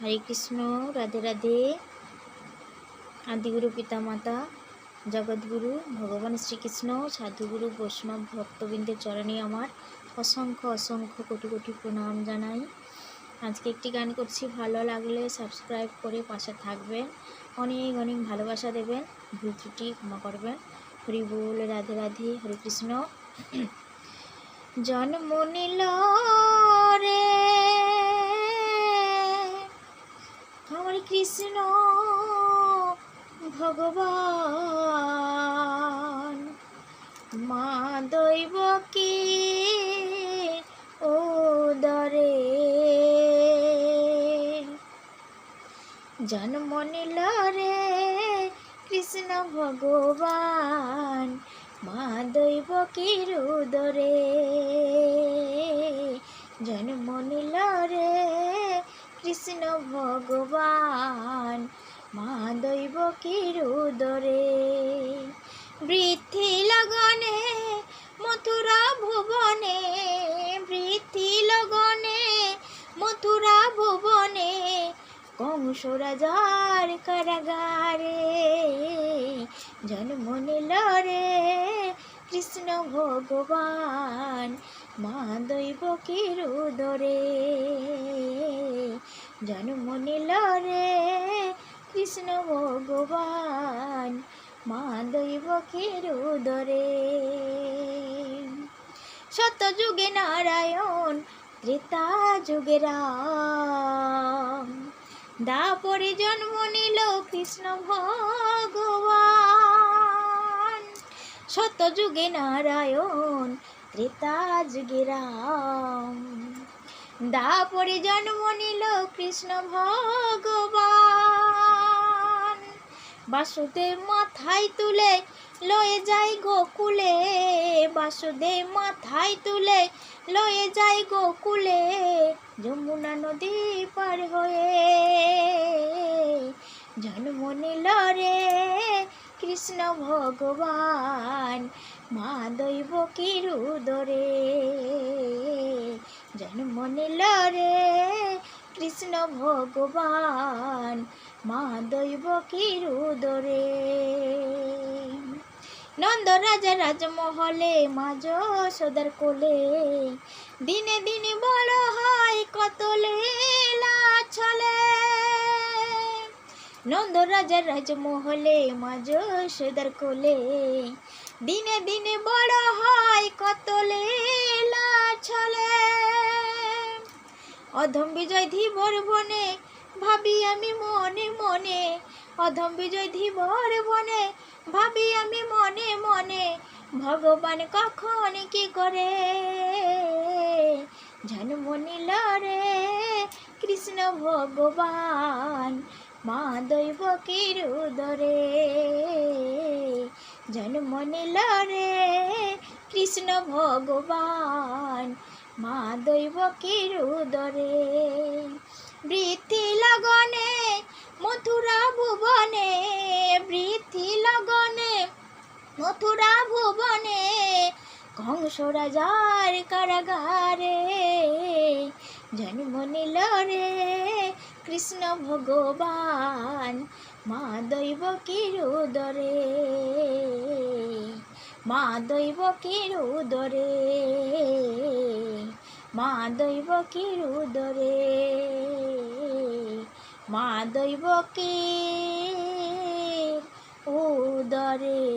হরে কৃষ্ণ, রাধে রাধে। আদিগুরু পিতামাতা জগৎগুরু ভগবান শ্রীকৃষ্ণ, সাধুগুরু, বৈষ্ণব ভক্তবৃন্দের চরণে আমার অসংখ্য অসংখ্য কোটি কোটি প্রণাম জানাই। আজকে একটি গান করছি, ভালো লাগলে সাবস্ক্রাইব করে পাশে থাকবেন। অনেক অনেক ভালোবাসা দেবেন, ভুল ত্রুটি ক্ষমা করবেন। হরি বল, রাধে রাধে, হরে কৃষ্ণ। জন্ম নিল রে। আমার কৃষ্ণ ভগবান। মা দৈব কি ও দরে। জন্ম নিল রে কৃষ্ণ ভগবান। মা দৈব কি রুদরে। জন্ম নিল রে কৃষ্ণ ভগবান, মা দৈব কি রুদরে বৃদ্ধি লগনে, মথুরা ভুবনে, বৃদ্ধি লগনে, মথুরা ভুবনে, কংস রাজার কারাগারে। জন্ম নিল রে কৃষ্ণ ভগবান মা দৈব কিরুদরে জন্ম নিল রে কৃষ্ণ ভগবান মা দৈব কিরুদরে সত্যযুগে নারায়ণ, ত্রেতা যুগে রাম। দাপরে জন্ম নিল কৃষ্ণ ভগবান। সত্যযুগে নারায়ণ, ত্রেতা যুগে রাম। দাপরে জন্ম নিল কৃষ্ণ ভগবান। বাসুদেব মাথায় তুলে লয়ে যায় গোকুলে, বাসুদেব মাথায় তুলে লয়ে যায় গোকুলে, যমুনা নদী পার হয়ে। জন্ম নিল রে কৃষ্ণ ভগবান, মা দৈব কিরুদরে জন্ম নিল রে কৃষ্ণ ভগবান, মা দৈব কিরুদরে নন্দ রাজা রাজমহলে মা যশোদার কোলে, দিনে দিনে বড় হয় কত নন্দ রাজা রাজমহলে মা যশোদার কোলে। দিনে দিনে বড় হয় কত ছলে। অধম বিজয় ধীবর বনে, ভাবি আমি মনে মনে। অধম বিজয় ধীবর বনে, ভাবি আমি মনে মনে। ভগবান কখন কি করে? জন্ম নিল রে কৃষ্ণ ভগবান। মা দৈব কিরুদরে জন্ম নিল রে কৃষ্ণ ভগবান মা দৈব কিরুদরে বৃদ্ধি লগনে মথুরা ভুবনে, বৃদ্ধি লগনে মথুরা ভুবনে কংস রাজার কারাগারে। জন্ম নিল রে কৃষ্ণ ভগবান, মা দৈব কিরুদরে। মা দৈব কিরুদরে, মা দৈব কিরুদরে। মা দৈব কি উদরে